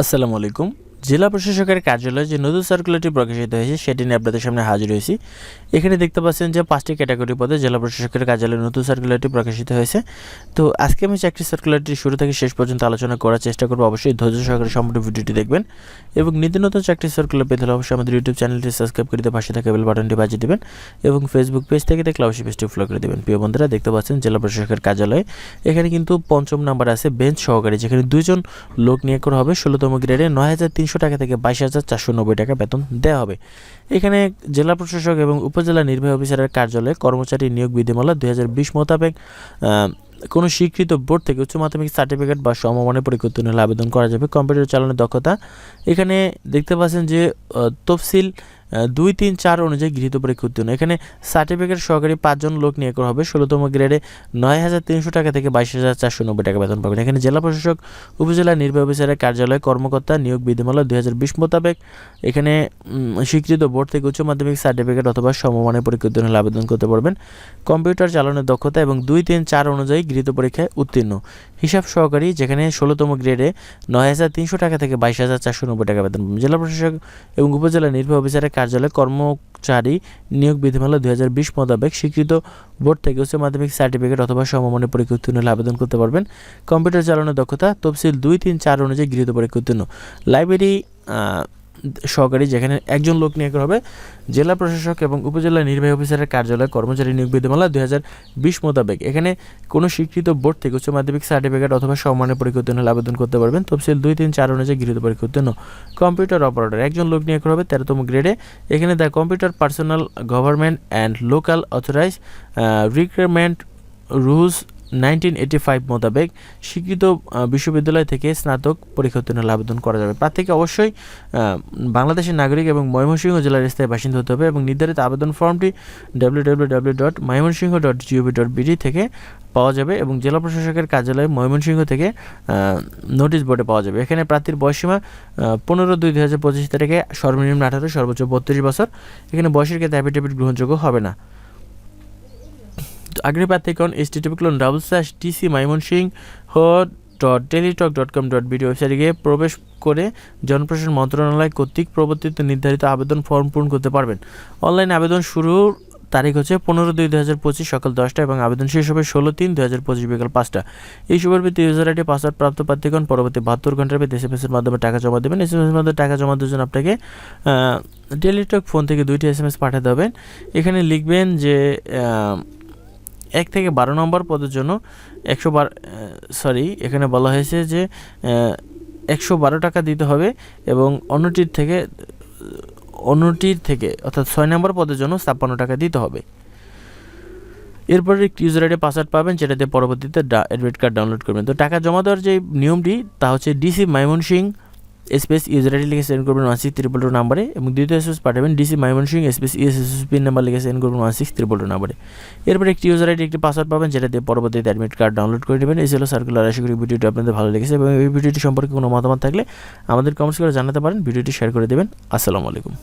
আসসালামু আলাইকুম। জেলা প্রশাসকের কার্যালয়ে যে নতুন সার্কুলারটি প্রকাশিত হয়েছে, সেটি নিয়ে আপনাদের সামনে হাজির হয়েছি। এখানে দেখতে পাচ্ছেন যে পাঁচটি ক্যাটাগরি পদে জেলা প্রশাসকের কার্যালয়ে নতুন সার্কুলারটি প্রকাশিত হয়েছে। তো আজকে আমি চাকরি সার্কুলারটি শুরু থেকে শেষ পর্যন্ত আলোচনা করার চেষ্টা করব। অবশ্যই ধৈর্য সহকারে সম্পূর্ণ ভিডিওটি দেখবেন এবং নিত্য নতুন চাকরি সার্কুলার পেতে হলে অবশ্যই আমাদের ইউটিউব চ্যানেলটি সাবস্ক্রাইব করে দিয়ে পাশে থাকা বেল বাটনটি বাজিয়ে দেবেন এবং ফেসবুক পেজ থেকে দেখলে অবশ্যই পেজটি ফলো করে দেবেন। প্রিয় বন্ধুরা, দেখতে পাচ্ছেন জেলা প্রশাসকের কার্যালয়ে এখানে কিন্তু পঞ্চম নাম্বার আছে বেঞ্চ সহকারী, যেখানে দুইজন লোক নিয়োগ করা হবে। ষোলোতম গ্রেডে নয় হাজার তিনশো টাকা থেকে বাইশ হাজার চারশো নব্বই টাকা বেতন দেওয়া হবে। এখানে জেলা প্রশাসক এবং উপজেলা নির্বাহী অফিসারের কার্যালয়ে কর্মচারী নিয়োগ বিধিমালা দুই হাজার বিশ মোতাবেক কোনো স্বীকৃত বোর্ড থেকে উচ্চ মাধ্যমিক সার্টিফিকেট বা সমমানের পরীক্ষা হলে আবেদন করা যাবে। কম্পিউটার চালানোর দক্ষতা, এখানে দেখতে পাচ্ছেন যে তফসিল দুই তিন চার অনুযায়ী গৃহীত পরীক্ষা উত্তীর্ণ। এখানে সার্টিফিকেট সহকারী পাঁচজন লোক নিয়োগ করা হবে। ষোলোতম গ্রেডে নয় হাজার তিনশো টাকা থেকে বাইশ হাজার চারশো নব্বই টাকা বেতন পাবেন। এখানে জেলা প্রশাসক, উপজেলা নির্বাহী অফিসারের কার্যালয়, কর্মকর্তা নিয়োগ বিধিমালা দুই হাজার বিশ মোতাবেক। এখানে স্বীকৃত বোর্ড থেকে উচ্চ মাধ্যমিক সার্টিফিকেট অথবা সমমানের পরীক্ষা উত্তীর্ণ হলে আবেদন করতে পারবেন। কম্পিউটার চালানোর দক্ষতা এবং দুই তিন চার অনুযায়ী গৃহীত পরীক্ষায় উত্তীর্ণ। হিসাব সহকারী, যেখানে ষোলোতম গ্রেডে নয় হাজার তিনশো টাকা থেকে বাইশ হাজার চারশো নব্বই টাকা বেতন পাবেন। জেলা প্রশাসক এবং উপজেলা নির্বাহী অফিসারের কার্যালয়ে কর্মচারী নিয়োগ বিধিমালা দুই হাজার বিশ মোতাবেক স্বীকৃত বোর্ড থেকে উচ্চ মাধ্যমিক সার্টিফিকেট অথবা সমমানের পরীক্ষা উত্তীর্ণ হলে আবেদন করতে পারবেন। কম্পিউটার চালানোর দক্ষতা তফসিল দুই তিন চার অনুযায়ী গৃহীত পরীক্ষা উত্তীর্ণ। লাইব্রেরি সহকারী যেখানে একজন লোক নিয়োগ হবে, জেলা প্রশাসক এবং উপজেলা নির্বাহী অফিসারের কার্যালয়, কর্মচারী নিয়োগ বিধিমালা দুই হাজার বিশ মোতাবেক। এখানে কোনো স্বীকৃত বোর্ড থেকে উচ্চ মাধ্যমিক সার্টিফিকেট অথবা সম্মানের পরীক্ষা উত্তীর্ণ হলে আবেদন করতে পারবেন। তফসিল দুই তিন চার অনুযায়ী গৃহীত পরীক্ষা উত্তীর্ণ কম্পিউটার অপারেটর, একজন লোক নিয়োগ হবে তেরোতম গ্রেডে। এখানে the computer personal government and local authorize recruitment rules nineteen eighty five মোতাবেক স্বীকৃত বিশ্ববিদ্যালয় থেকে স্নাতক পরীক্ষা উত্তীর্ণ আবেদন করা যাবে। প্রার্থীকে অবশ্যই বাংলাদেশের নাগরিক এবং ময়মনসিংহ জেলার স্থায়ী বাসিন্দা হতে হবে এবং নির্ধারিত আবেদন ফর্মটি W dot Mymensingh dot dot BD থেকে পাওয়া যাবে এবং জেলা প্রশাসকের কার্যালয়ে ময়মনসিংহ থেকে নোটিশ বোর্ডে পাওয়া যাবে। এখানে প্রার্থীর বয়সীমা পনেরো দুই দু হাজার পঁচিশ তারিখে সর্বনিম্ন আঠারো, সর্বোচ্চ বত্রিশ বছর। এখানে বয়সের ক্ষেত্রে অ্যাফিডেভিট গ্রহণযোগ্য হবে না। প্রার্থীগণ S T টিপিক্লন double slash TC Mymensingh dot Teletalk dot com dot BD ওয়েবসাইটে গিয়ে প্রবেশ করে জনপ্রশাসন মন্ত্রণালয় কর্তৃক প্রবর্তিত নির্ধারিত আবেদন ফর্ম পূরণ করতে পারবেন। অনলাইন আবেদন শুরুর তারিখ হচ্ছে পনেরো দুই দু হাজার পঁচিশ সকাল দশটা এবং আবেদন শেষ হবে ষোলো তিন দু হাজার পঁচিশ বিকাল পাঁচটা। এই সুপারভিত্তি ইউজার আইডি পাসওয়ার্ড প্রাপ্ত প্রার্থীগণ পরবর্তী বাহাত্তর ঘণ্টার ভিতরে এস এম এর মাধ্যমে টাকা জমা দেবেন। এস এম এর মাধ্যমে টাকা জমা দেওয়ার জন্য আপনাকে টেলিটক ফোন থেকে দুইটি এস এম এস পাঠাতে হবেন এখানে লিখবেন যে এক থেকে বারো নম্বর পদের জন্য একশো বার সরি এখানে বলা হয়েছে যে একশো বারো টাকা দিতে হবে এবং অন্যটির থেকে অন্যটির থেকে, অর্থাৎ ছয় নম্বর পদের জন্য ছাপ্পান্ন টাকা দিতে হবে। এরপরে ইউজার আইডি পাসওয়ার্ড পাবেন, যেটাতে পরবর্তীতে অ্যাডমিট কার্ড ডাউনলোড করবেন। তো টাকা জমা দেওয়ার যে নিয়মটি, তা হচ্ছে DC Mymensingh space user ID লিখে সেন্ড করবেন ওয়ান সিক্স ত্রিপল টু নাম্বারে এবং দ্বিতীয় এসএস পাঠাবেন DC Mymensingh space ESS pin number লিখে সেন্ড করবেন ওয়ান সিক্স ত্রিপল টু নাম্বারে এরপরে একটি ইউজার আইডি একটি পাসওয়ার্ড পাবেন, যেটা দিয়ে পরবর্তীতে অ্যাডমিট কার্ড ডাউনলোড করে নেবেন। এই সার্কুলার আশা করি ভিডিওটি আপনাদের ভালো লেগেছে এবং এই ভিডিওটি সম্পর্কে কোনো মতামত থাকলে আমাদের কমেন্টস করে জানাতে পারেন। ভিডিওটি শেয়ার করে দেবেন। আসসালামু আলাইকুম।